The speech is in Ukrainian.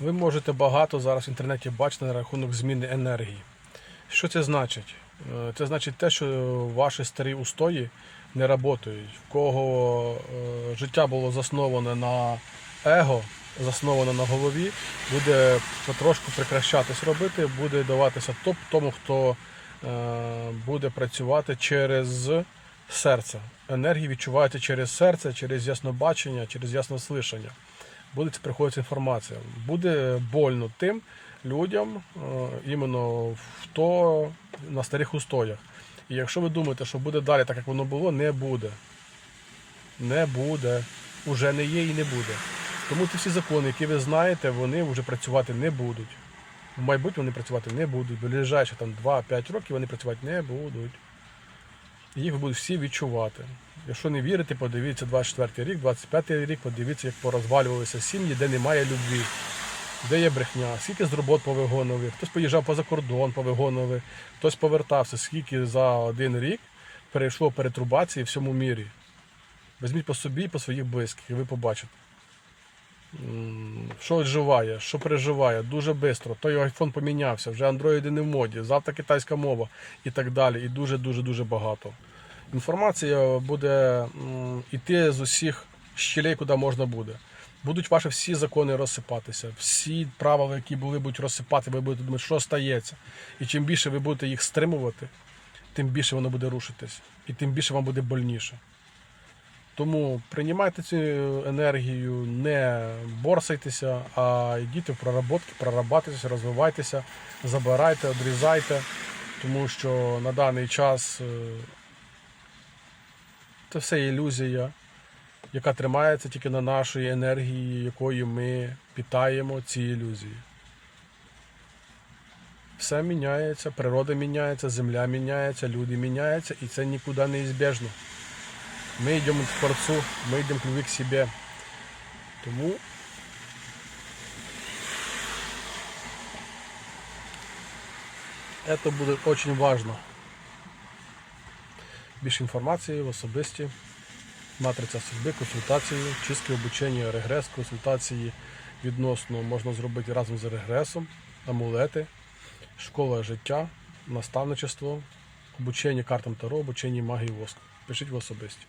Ви можете багато зараз в інтернеті бачити на рахунок зміни енергії. Що це значить? Е, Це значить те, що ваші старі устої не працюють. В кого е, життя було засноване на его, засноване на голові, буде потрошку прекращатись робити, буде даватися топ тому, хто е, буде працювати через серце. Енергії відчувається через серце, через яснобачення, через яснослишання буде приходити інформація. Буде больно тим людям, е, іменно в то на старих устоях. І якщо ви думаєте, що буде далі так, як воно було, не буде. Не буде. Уже не є і не буде. Тому ті всі закони, які ви знаєте, вони вже працювати не будуть. В майбутньому вони працювати не будуть. Ближайші там 2-5 років вони працювати не будуть. Їх будуть всі відчувати. Якщо не вірите, подивіться 24 рік, 25 рік, подивіться, як порозвалювалися сім'ї, де немає любві, де є брехня, скільки з робот повигонували, хтось поїжджав поза кордон, повигонували, хтось повертався, скільки за один рік перейшло перетрубації в всьому мірі. Візьміть по собі і по своїх близьких, і ви побачите. Що відживає, що переживає, дуже швидко. Той айфон помінявся, вже андроїди не в моді, завтра китайська мова і так далі. І дуже-дуже дуже багато. Інформація буде м, іти з усіх щелей, куди можна буде. Будуть ваші всі закони розсипатися, всі правила, які були, будуть розсипати, ви будете думати, що стається. І чим більше ви будете їх стримувати, тим більше воно буде рушитись. І тим більше вам буде больніше. Тому приймайте цю енергію, не борсайтеся, а йдіть в проработки, прорабатуйтеся, розвивайтеся, забирайте, одрізайте, тому що на даний час е, це все ілюзія, яка тримається тільки на нашій енергії, якою ми питаємо ці ілюзії. Все міняється, природа міняється, земля міняється, люди міняються, і це нікуди не Ми йдемо к Творцу, ми йдемо к любви к себе. Тому це буде дуже важливо. Більше інформації в особисті, матриця судьби, консультації, чистки обучення, регрес, консультації відносно можна зробити разом з регресом, амулети, школа життя, наставничество, обучення картам Таро, обучення магії воску. Пишіть в особисті.